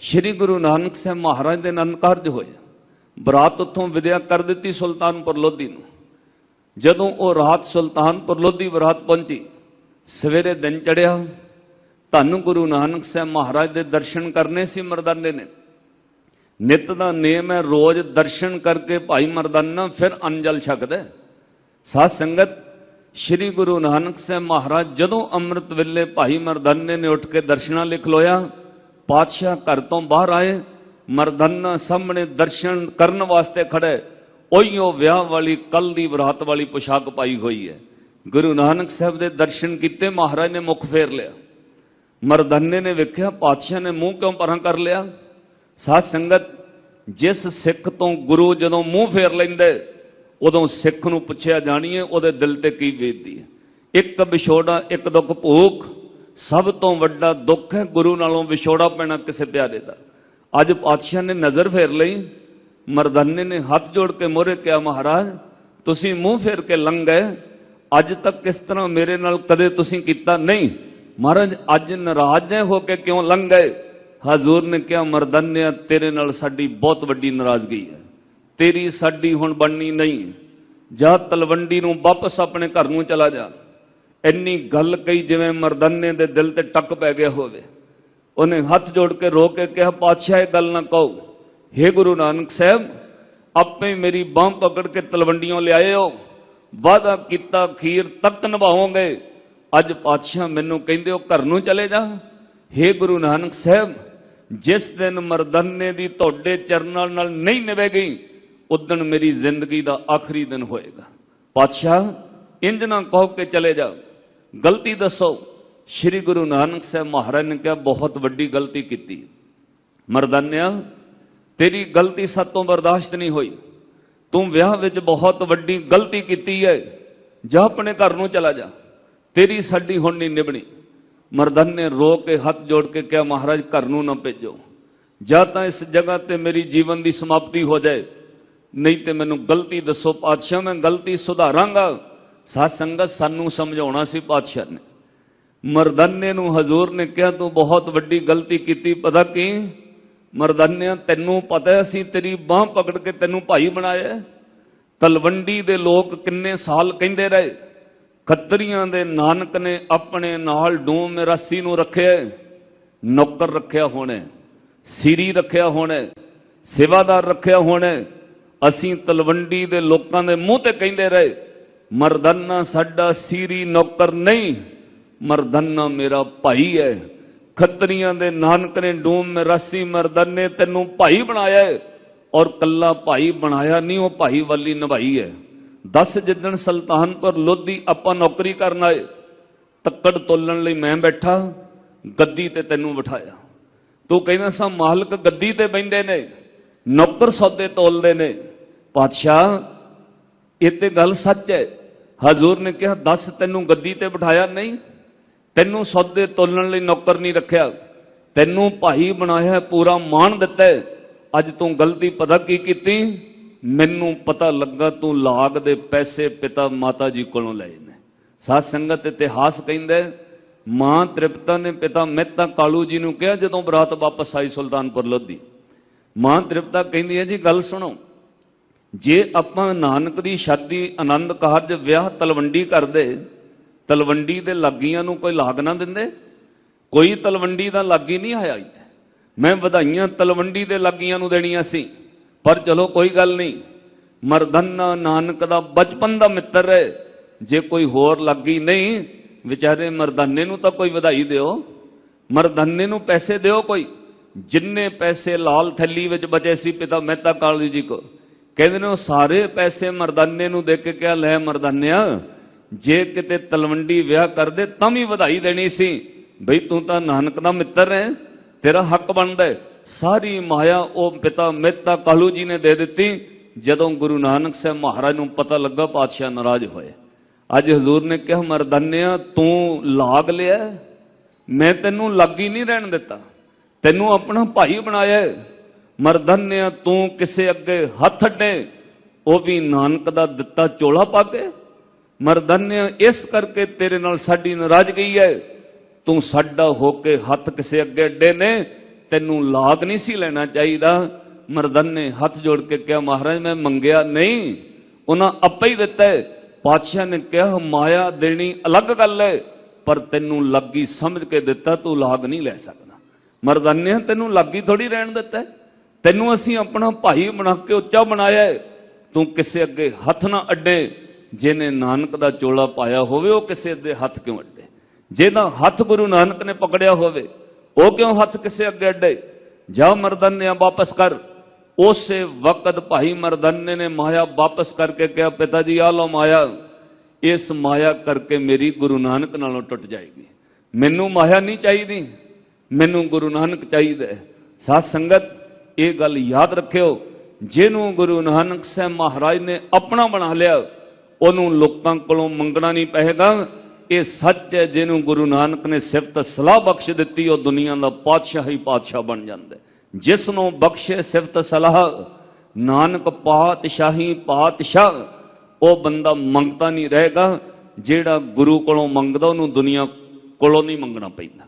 ਸ੍ਰੀ ਗੁਰੂ ਨਾਨਕ ਸਾਹਿਬ ਮਹਾਰਾਜ ਦੇ ਆਨੰਦ ਕਾਰਜ ਹੋਏ। ਬਰਾਤ ਉੱਥੋਂ ਵਿਦਿਆ ਕਰ ਦਿੱਤੀ ਸੁਲਤਾਨਪੁਰ ਲੋਧੀ ਨੂੰ। ਜਦੋਂ ਉਹ ਰਾਤ ਸੁਲਤਾਨਪੁਰ ਲੋਧੀ ਬਰਾਤ ਪਹੁੰਚੀ, ਸਵੇਰੇ ਦਿਨ ਚੜਿਆ ਧੰਨ ਗੁਰੂ ਨਾਨਕ ਸਾਹਿਬ ਮਹਾਰਾਜ ਦੇ ਦਰਸ਼ਨ ਕਰਨੇ ਸੀ ਮਰਦਾਨੇ ਨੇ। ਨਿਤ ਦਾ ਨੇਮ ਹੈ, ਰੋਜ਼ ਦਰਸ਼ਨ ਕਰਕੇ ਭਾਈ ਮਰਦਾਨਾ ਫਿਰ ਅੰਜਲ ਛਕਦਾ ਹੈ। ਸਾਧ ਸੰਗਤ, ਸ੍ਰੀ ਗੁਰੂ ਨਾਨਕ ਸਾਹਿਬ ਮਹਾਰਾਜ ਜਦੋਂ ਅੰਮ੍ਰਿਤ ਵੇਲੇ ਭਾਈ ਮਰਦਾਨੇ ਨੇ ਉੱਠ ਕੇ ਦਰਸ਼ਨਾਂ ਲਿਖ ਲੋਇਆ ਪਾਤਸ਼ਾਹ ਘਰ ਤੋਂ ਬਾਹਰ ਆਏ, ਮਰਦਾਨਾ ਸਾਹਮਣੇ ਦਰਸ਼ਨ ਕਰਨ ਵਾਸਤੇ ਖੜੇ। ਉਹੀਓ ਵਿਆਹ ਵਾਲੀ ਕੱਲ ਦੀ ਬਰਾਤ ਵਾਲੀ ਪੋਸ਼ਾਕ ਪਾਈ ਹੋਈ ਹੈ। ਗੁਰੂ ਨਾਨਕ ਸਾਹਿਬ ਦੇ ਦਰਸ਼ਨ ਕੀਤੇ, ਮਹਾਰਾਜ ਨੇ ਮੁਖ ਫੇਰ ਲਿਆ। ਮਰਦਾਨੇ ਨੇ ਵੇਖਿਆ, ਪਾਤਸ਼ਾਹ ਨੇ ਮੂੰਹ ਕਿਉਂ ਪਰਾਂ ਕਰ ਲਿਆ? ਸਾਧ ਸੰਗਤ, ਜਿਸ ਸਿੱਖ ਤੋਂ ਗੁਰੂ ਜਦੋਂ ਮੂੰਹ ਫੇਰ ਲੈਂਦੇ, ਉਦੋਂ ਸਿੱਖ ਨੂੰ ਪੁੱਛਿਆ ਜਾਣੀਏ ਉਹਦੇ ਦਿਲ ਤੇ ਕੀ ਬੀਤਦੀ ਹੈ? ਇੱਕ ਵਿਛੋੜਾ, ਇੱਕ ਦੁੱਖ ਭੂਖ ਸਭ ਤੋਂ ਵੱਡਾ ਦੁੱਖ ਹੈ ਗੁਰੂ ਨਾਲੋਂ ਵਿਛੋੜਾ ਪੈਣਾ ਕਿਸੇ ਪਿਆਰੇ ਦਾ। ਅੱਜ ਪਾਤਸ਼ਾਹ ਨੇ ਨਜ਼ਰ ਫੇਰ ਲਈ, ਮਰਦਾਨੇ ਨੇ ਹੱਥ ਜੋੜ ਕੇ ਮੋਹਰੇ ਕਿਹਾ, ਮਹਾਰਾਜ, ਤੁਸੀਂ ਮੂੰਹ ਫੇਰ ਕੇ ਲੰਘ ਗਏ। ਅੱਜ ਤੱਕ ਕਿਸ ਤਰ੍ਹਾਂ ਮੇਰੇ ਨਾਲ ਕਦੇ ਤੁਸੀਂ ਕੀਤਾ ਨਹੀਂ? ਮਹਾਰਾਜ, ਅੱਜ ਨਾਰਾਜ਼ ਹੋ ਕੇ ਕਿਉਂ ਲੰਘ ਗਏ? ਹਜ਼ੂਰ ਨੇ ਕਿਹਾ, ਮਰਦਾਨਿਆ, ਤੇਰੇ ਨਾਲ ਸਾਡੀ ਬਹੁਤ ਵੱਡੀ ਨਾਰਾਜ਼ਗੀ ਹੈ। ਤੇਰੀ ਸਾਡੀ ਹੁਣ ਬਣਨੀ ਨਹੀਂ। ਜਾ ਤਲਵੰਡੀ ਨੂੰ ਵਾਪਸ ਆਪਣੇ ਘਰ ਨੂੰ ਚਲਾ ਜਾ। ਇੰਨੀ ਗੱਲ ਕਹੀ ਜਿਵੇਂ ਮਰਦਾਨੇ ਦੇ ਦਿਲ ਤੇ ਟੱਕ ਪੈ ਗਿਆ ਹੋਵੇ। ਉਹਨੇ ਹੱਥ ਜੋੜ ਕੇ ਰੋ ਕੇ ਕਿਹਾ, ਪਾਤਸ਼ਾਹ, ਇਹ ਗੱਲ ਨਾ ਕਹੋ। हे ਗੁਰੂ ਨਾਨਕ ਸਾਹਿਬ, ਆਪੇ ਮੇਰੀ ਬਾਹ ਪਕੜ ਕੇ ਤਲਵੰਡੀਆਂ ਲਿਆਏ ਹੋ ਵਾਦਾ ਕੀਤਾ ਖੀਰ ਤੱਕ ਨਿਭਾਓਗੇ। ਅੱਜ ਪਾਤਸ਼ਾਹ ਮੈਨੂੰ ਕਹਿੰਦੇ ਹੋ ਘਰ ਨੂੰ ਚਲੇ ਜਾ। हे ਗੁਰੂ ਨਾਨਕ ਸਾਹਿਬ, ਜਿਸ ਦਿਨ ਮਰਦਾਨੇ ਦੀ ਤੁਹਾਡੇ ਚਰਨਾਂ ਨਾਲ ਨਹੀਂ ਨਿਵੇਗੀ ਉਦਣ ਮੇਰੀ ਜ਼ਿੰਦਗੀ ਦਾ ਆਖਰੀ ਦਿਨ ਹੋਏਗਾ। ਪਾਤਸ਼ਾਹ, ਇੰਜ ਨਾ ਕਹੋ ਕਿ ਚਲੇ ਜਾ ਗਲਤੀ ਦੱਸੋ। ਸ੍ਰੀ ਗੁਰੂ ਨਾਨਕ ਸਾਹਿਬ ਮਹਾਰਾਜ ਨੇ ਕਿਹਾ, ਬਹੁਤ ਵੱਡੀ ਗਲਤੀ ਕੀਤੀ। ਮਰਦਾਨਿਆ, ਤੇਰੀ ਗਲਤੀ ਸਭ ਤੋਂ ਬਰਦਾਸ਼ਤ ਨਹੀਂ ਹੋਈ। ਤੂੰ ਵਿਆਹ ਵਿੱਚ ਬਹੁਤ ਵੱਡੀ ਗਲਤੀ ਕੀਤੀ ਹੈ। ਜਾ ਆਪਣੇ ਘਰ ਨੂੰ ਚਲਾ ਜਾ। ਤੇਰੀ ਸਾਡੀ ਹੁਣ ਨਹੀਂ ਨਿਭਣੀ। ਮਰਦਨ ਨੇ ਰੋ ਕੇ ਹੱਥ ਜੋੜ ਕੇ ਕਿਹਾ, ਮਹਾਰਾਜ, ਘਰ ਨੂੰ ਨਾ ਭੇਜੋ। ਜਾਂ ਤਾਂ ਇਸ ਜਗ੍ਹਾ ਤੇ ਮੇਰੀ ਜੀਵਨ ਦੀ ਸਮਾਪਤੀ ਹੋ ਜਾਏ। ਨਹੀਂ ਤੇ ਮੈਨੂੰ ਗਲਤੀ ਦੱਸੋ। ਪਾਤਸ਼ਾਹ, ਮੈਂ ਗਲਤੀ ਸੁਧਾਰਾਂਗਾ। ਸਾਧ ਸੰਗਤ ਸਾਨੂੰ ਸਮਝਾਉਣਾ ਸੀ ਪਾਤਸ਼ਾਹ ਨੇ। ਮਰਦਾਨੇ ਨੂੰ ਹਜ਼ੂਰ ਨੇ ਕਿਹਾ ਤੂੰ ਬਹੁਤ ਵੱਡੀ ਗਲਤੀ ਕੀਤੀ ਪਤਾ ਕੀ? ਮਰਦਾਨਿਆਂ ਤੈਨੂੰ ਪਤਾ ਹੈ ਅਸੀਂ ਤੇਰੀ ਬਾਹ ਪਕੜ ਕੇ ਤੈਨੂੰ ਭਾਈ ਬਣਾਇਆ ਤਲਵੰਡੀ ਦੇ ਲੋਕ ਕਿੰਨੇ ਸਾਲ ਕਹਿੰਦੇ ਰਹੇ ਖੱਤਰੀਆਂ ਦੇ ਨਾਨਕ ਨੇ ਆਪਣੇ ਨਾਲ ਡੂਮ ਰੱਸੀ ਨੂੰ ਰੱਖਿਆ ਨੌਕਰ ਰੱਖਿਆ ਹੋਣਾ ਹੈ, ਸੀਰੀ ਰੱਖਿਆ ਹੋਣਾ ਸੇਵਾਦਾਰ ਰੱਖਿਆ ਹੋਣਾ ਅਸੀਂ ਤਲਵੰਡੀ ਦੇ ਲੋਕਾਂ ਦੇ ਮੂੰਹ ਤੇ ਕਹਿੰਦੇ ਰਹੇ ਮਰਦਾਨਾ ਸਾਡਾ ਸੀਰੀ ਨੌਕਰ ਨਹੀਂ, ਮਰਦਾਨਾ ਮੇਰਾ ਭਾਈ ਹੈ ਖੱਤਰੀਆਂ ਦੇ ਨਾਨਕ ਨੇ ਡੂਮ ਮੇ ਰਸੀ ਮਰਦਾਨੇ ਤੈਨੂੰ ਭਾਈ ਬਣਾਇਆ ਹੈ ਔਰ ਕੱਲਾ ਭਾਈ ਬਣਾਇਆ ਨਹੀਂ, ਉਹ ਭਾਈ ਵਾਲੀ ਨਿਭਾਈ ਹੈ 10 ਜਿੱਦਣ ਸੁਲਤਾਨਪੁਰ ਲੋਧੀ ਆਪਾਂ ਨੌਕਰੀ ਕਰਨ ਆਏ, ਤੱਕੜ ਤੋਲਣ ਲਈ ਮੈਂ ਬੈਠਾ, ਗੱਦੀ ਤੇ ਤੈਨੂੰ ਬਿਠਾਇਆ। ਤੂੰ ਕਹਿੰਦਾ ਸਾਂ ਮਾਲਕ ਗੱਦੀ ਤੇ ਬੈੰਦੇ ਨੇ, ਨੌਕਰ ਸੌਦੇ ਤੋਲਦੇ ਨੇ। ਪਾਤਸ਼ਾਹ, ਇਹ ਤੇ ਗੱਲ ਸੱਚ ਹੈ ਹਜ਼ੂਰ ਨੇ ਕਿਹਾ, ਦੱਸ ਤੈਨੂੰ ਗੱਦੀ ਤੇ ਬਿਠਾਇਆ ਨਹੀਂ? ਤੈਨੂੰ ਸੌਦੇ ਤੋਲਣ ਲਈ ਨੌਕਰ ਨਹੀਂ ਰੱਖਿਆ। ਤੈਨੂੰ ਭਾਈ ਬਣਾਇਆ ਪੂਰਾ ਮਾਣ ਦਿੱਤਾ ਅੱਜ ਤੂੰ ਗਲਤੀ ਪਤਾ ਕੀ ਕੀਤੀ? ਮੈਨੂੰ ਪਤਾ ਲੱਗਾ ਤੂੰ ਲਾਗ ਦੇ ਪੈਸੇ ਪਿਤਾ ਮਾਤਾ ਜੀ ਕੋਲੋਂ ਲਏ ਨੇ। ਸਾਧ ਸੰਗਤ ਇਤਿਹਾਸ ਕਹਿੰਦਾ ਮਾਂ ਤ੍ਰਿਪਤਾ ਨੇ ਪਿਤਾ ਮਹਿਤਾ ਕਾਲੂ ਜੀ ਨੂੰ ਕਿਹਾ, ਜਦੋਂ ਬਰਾਤ ਵਾਪਸ ਆਈ ਸੁਲਤਾਨਪੁਰ ਲੋਧੀ। ਮਾਂ ਤ੍ਰਿਪਤਾ ਕਹਿੰਦੀ ਹੈ, ਜੀ, ਗੱਲ ਸੁਣੋ ਜੇ ਆਪਾਂ ਨਾਨਕ ਦੀ ਸ਼ਾਦੀ ਆਨੰਦ ਕਾਰਜ ਵਿਆਹ ਤਲਵੰਡੀ ਕਰਦੇ, ਤਲਵੰਡੀ ਦੇ ਲਾਗੀਆਂ ਨੂੰ ਕੋਈ ਲਾਗ ਨਾ ਦਿੰਦੇ? ਕੋਈ ਤਲਵੰਡੀ ਦਾ ਲਾਗੀ ਨਹੀਂ ਆਇਆ ਇੱਥੇ। ਮੈਂ ਵਧਾਈਆਂ ਤਲਵੰਡੀ ਦੇ ਲਾਗੀਆਂ ਨੂੰ ਦੇਣੀਆਂ ਸੀ, ਪਰ ਚਲੋ ਕੋਈ ਗੱਲ ਨਹੀਂ। ਮਰਦਨਾ ਨਾਨਕ ਦਾ ਬਚਪਨ ਦਾ ਮਿੱਤਰ ਹੈ। ਜੇ ਕੋਈ ਹੋਰ ਲੱਗੀ ਨਹੀਂ, ਵਿਚਾਰੇ ਮਰਦਾਨੇ ਨੂੰ ਤਾਂ ਕੋਈ ਵਧਾਈ ਦਿਓ। ਮਰਦਾਨੇ ਨੂੰ ਪੈਸੇ ਦਿਓ ਕੋਈ। ਜਿੰਨੇ ਪੈਸੇ ਲਾਲ ਥੈਲੀ ਵਿੱਚ ਬਚੇ ਸੀ ਪਿਤਾ ਮਹਿਤਾ ਕਾਲੂ ਜੀ ਕੋ ਕਹਿੰਦੇ ਨੇ ਉਹ ਸਾਰੇ ਪੈਸੇ ਮਰਦਾਨੇ ਨੂੰ ਦੇ ਕੇ ਕਿਹਾ, ਲੈ ਮਰਦਾਨਿਆ, ਜੇ ਕਿਤੇ ਤਲਵੰਡੀ ਵਿਆਹ ਕਰਦੇ ਤਾਂ ਵੀ ਵਧਾਈ ਦੇਣੀ ਸੀ। ਬਈ ਤੂੰ ਤਾਂ ਨਾਨਕ ਦਾ ਮਿੱਤਰ ਹੈ, ਤੇਰਾ ਹੱਕ ਬਣਦਾ ਹੈ। ਸਾਰੀ ਮਾਇਆ ਉਹ ਪਿਤਾ ਮਹਿਤਾ ਕਾਲੂ ਜੀ ਨੇ ਦੇ ਦਿੱਤੀ। ਜਦੋਂ ਗੁਰੂ ਨਾਨਕ ਸਾਹਿਬ ਮਹਾਰਾਜ ਨੂੰ ਪਤਾ ਲੱਗਾ, ਪਾਤਸ਼ਾਹ ਨਾਰਾਜ਼ ਹੋਏ। ਅੱਜ ਹਜ਼ੂਰ ਨੇ ਕਿਹਾ, ਮਰਦਾਨਿਆ, ਤੂੰ ਲਾਗ ਲਿਆ ਮੈਂ ਤੈਨੂੰ ਲੱਗੀ ਨਹੀਂ ਰਹਿਣ ਦਿੱਤਾ। ਤੈਨੂੰ ਆਪਣਾ ਭਾਈ ਬਣਾਇਆ ਮਰਦਾਨਿਆ ਤੂੰ ਕਿਸੇ ਅੱਗੇ ਹੱਥ ਅੱਡੇ, ਉਹ ਵੀ ਨਾਨਕ ਦਾ ਦਿੱਤਾ ਚੋਲਾ ਪਾ ਕੇ। ਮਰਦਾਨਿਆ ਇਸ ਕਰਕੇ ਤੇਰੇ ਨਾਲ ਸਾਡੀ ਨਾਰਾਜ਼ਗੀ ਹੈ ਤੂੰ ਸਾਡਾ ਹੋ ਕੇ ਹੱਥ ਕਿਸੇ ਅੱਗੇ ਅੱਡੇ ਨੇ, ਤੈਨੂੰ ਲਾਗ ਨਹੀਂ ਸੀ ਲੈਣਾ ਚਾਹੀਦਾ। ਮਰਦਨ ਨੇ ਹੱਥ ਜੋੜ ਕੇ ਕਿਹਾ, ਮਹਾਰਾਜ, ਮੈਂ ਮੰਗਿਆ ਨਹੀਂ। ਉਹਨਾਂ ਆਪੇ ਹੀ ਦਿੱਤਾ ਪਾਤਸ਼ਾਹ ਨੇ ਕਿਹਾ, ਮਾਇਆ ਦੇਣੀ ਅਲੱਗ ਗੱਲ ਹੈ ਪਰ ਤੈਨੂੰ ਲੱਗੀ ਸਮਝ ਕੇ ਦਿੱਤਾ, ਤੂੰ ਲਾਗ ਨਹੀਂ ਲੈ ਸਕਦਾ। ਮਰਦਨ ਨੇ ਤੈਨੂੰ ਲੱਗੀ ਥੋੜੀ ਰਹਿਣ ਦਿੱਤਾ ਤੈਨੂੰ ਅਸੀਂ ਆਪਣਾ ਭਾਈ ਬਣਾ ਕੇ ਉੱਚਾ ਬਣਾਇਆ ਹੈ। ਤੂੰ ਕਿਸੇ ਅੱਗੇ ਹੱਥ ਨਾ ਅੱਡੇ। ਜਿਹਨੇ ਨਾਨਕ ਦਾ ਚੋਲਾ ਪਾਇਆ ਹੋਵੇ, ਉਹ ਕਿਸੇ ਦੇ ਹੱਥ ਕਿਉਂ ਅੱਡੇ? ਜਿਹਦਾ ਹੱਥ ਗੁਰੂ ਨਾਨਕ ਨੇ ਪਕੜਿਆ ਹੋਵੇ, ਉਹ ਕਿਉਂ ਹੱਥ ਕਿਸੇ ਅੱਗੇ ਅੱਡੇ? ਜਾ ਮਰਦਨ ਨੇ ਵਾਪਸ ਕਰ। ਉਸੇ ਵਕਤ ਭਾਈ ਮਰਦਨੇ ਨੇ ਮਾਇਆ ਵਾਪਸ ਕਰਕੇ ਕਿਹਾ, ਪਿਤਾ ਜੀ, ਆ ਲਓ ਮਾਇਆ। ਇਸ ਮਾਇਆ ਕਰਕੇ ਮੇਰੀ ਗੁਰੂ ਨਾਨਕ ਨਾਲੋਂ ਟੁੱਟ ਜਾਏਗੀ। ਮੈਨੂੰ ਮਾਇਆ ਨਹੀਂ ਚਾਹੀਦੀ। ਮੈਨੂੰ ਗੁਰੂ ਨਾਨਕ ਚਾਹੀਦਾ ਹੈ। ਸਾਧ ਸੰਗਤ ਇਹ ਗੱਲ ਯਾਦ ਰੱਖਿਓ, ਜਿਹਨੂੰ ਗੁਰੂ ਨਾਨਕ ਸਾਹਿਬ ਮਹਾਰਾਜ ਨੇ ਆਪਣਾ ਬਣਾ ਲਿਆ, ਉਹਨੂੰ ਲੋਕਾਂ ਕੋਲੋਂ ਮੰਗਣਾ ਨਹੀਂ ਪਏਗਾ। ਇਹ ਸੱਚ ਹੈ, ਜਿਹਨੂੰ ਗੁਰੂ ਨਾਨਕ ਨੇ ਸਿਫਤ ਸਲਾਹ ਬਖਸ਼ ਦਿੱਤੀ, ਉਹ ਦੁਨੀਆ ਦਾ ਪਾਤਸ਼ਾਹ ਹੀ ਪਾਤਸ਼ਾਹ ਬਣ ਜਾਂਦਾ ਜਿਸ ਨੂੰ ਬਖਸ਼ੇ ਸਿਫਤ ਸਲਾਹ, ਨਾਨਕ ਪਾਤਸ਼ਾਹੀ ਪਾਤਸ਼ਾਹ, ਉਹ ਬੰਦਾ ਮੰਗਤਾ ਨਹੀਂ ਰਹੇਗਾ। ਜਿਹੜਾ ਗੁਰੂ ਕੋਲੋਂ ਮੰਗਦਾ, ਉਹਨੂੰ ਦੁਨੀਆ ਕੋਲੋਂ ਨਹੀਂ ਮੰਗਣਾ ਪੈਂਦਾ।